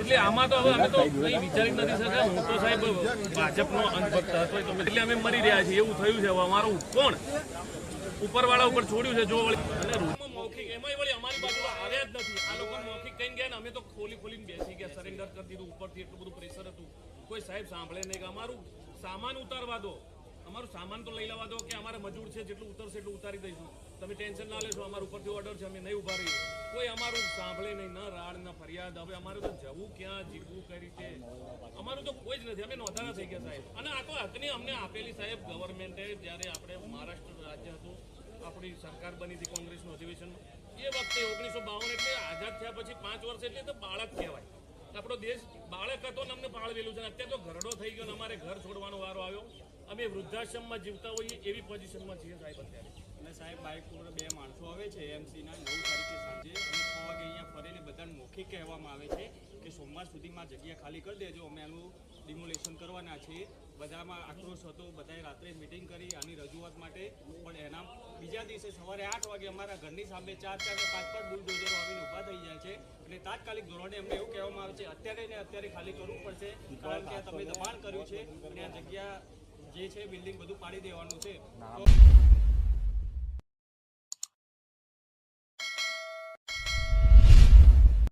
એટલે આમાં તો હવે અમે તો કંઈ વિચારી નથી શકતા. હું તો સાહેબ ભાજપનો અંધભક્ત હતો એટલે અમે મરી રહ્યા છીએ, એવું થયું છે હવે અમારું કોણ? ઉપરવાળા ઉપર છોડ્યું છે, જો અને રૂમમાં મૌખિક એમાંય વળી અમારી બાજુ આવ્યા જ નથી. આ લોકો મૌખિક કઈ ગયા ને અમે તો ખોલી ખોલીને બેસી ગયા સરેન્ડર કરી દીધું, ઉપરથી એટલું બધું પ્રેશર હતું. કોઈ સાહેબ સાંભળે નહીં કે અમારું સામાન ઉતારવા દો. અમારું સામાન તો લઈ લેવા દો કે અમારે મજૂર છે, જેટલું ઉતરશે એટલું ઉતારી દઈશું. તમે ટેન્શન ના લેશો, અમારા ઉપરથી ઓર્ડર છે, અમે નહીં ઊભા રહીએ. કોઈ અમારું સાંભળે નહીં, ન રાડ, ન ફરિયાદ. હવે અમારું તો જવું ક્યાં, જીવવું કઈ રીતે અમારું તો કોઈ જ નથી. અમે નોંધાણા થઈ ગયા સાહેબ. અને આ તો હકની અમને આપેલી સાહેબ ગવર્મેન્ટે જ્યારે આપણે મહારાષ્ટ્ર રાજ્ય હતું, આપણી સરકાર બની હતી કોંગ્રેસનું અધિવેશનમાં, એ વખતે ઓગણીસો બાવન એટલે આઝાદ થયા પછી પાંચ વર્ષ એટલે તો બાળક કહેવાય. આપણો દેશ બાળક હતો ને અમને પાળવેલું છે અત્યારે તો ઘરડો થઈ ગયો અમારે ઘર છોડવાનો વારો આવ્યો. અમે વૃદ્ધાશ્રમમાં જીવતા હોઈએ એવી પોઝિશનમાં છીએ સાહેબ અત્યારે. અને સાહેબ, બાઇક બે માણસો આવે છે, એમસીના નવ કહેવામાં આવે છે કે સોમવાર સુધીમાં જગ્યા ખાલી કરી દેજો. અમે આનું ડિમોલેશન કરવાના છીએ. બધામાં આક્રોશ હતો. બધાએ રાત્રે મિટિંગ કરી આની રજૂઆત માટે. પણ એના બીજા દિવસે સવારે આઠ વાગે અમારા ઘરની સામે ચાર ચાર કે પાંચ પાંચ બુલડોઝરો આવીને ઊભા થઈ જાય છે. અને તાત્કાલિક ધોરણે અમને એવું કહેવામાં આવે છે, અત્યારે ને અત્યારે ખાલી કરવું પડશે. કારણ કે તમે દબાણ કર્યું છે. અને આ જગ્યા જે છે બિલ્ડિંગ બધું પાડી દેવાનું છે.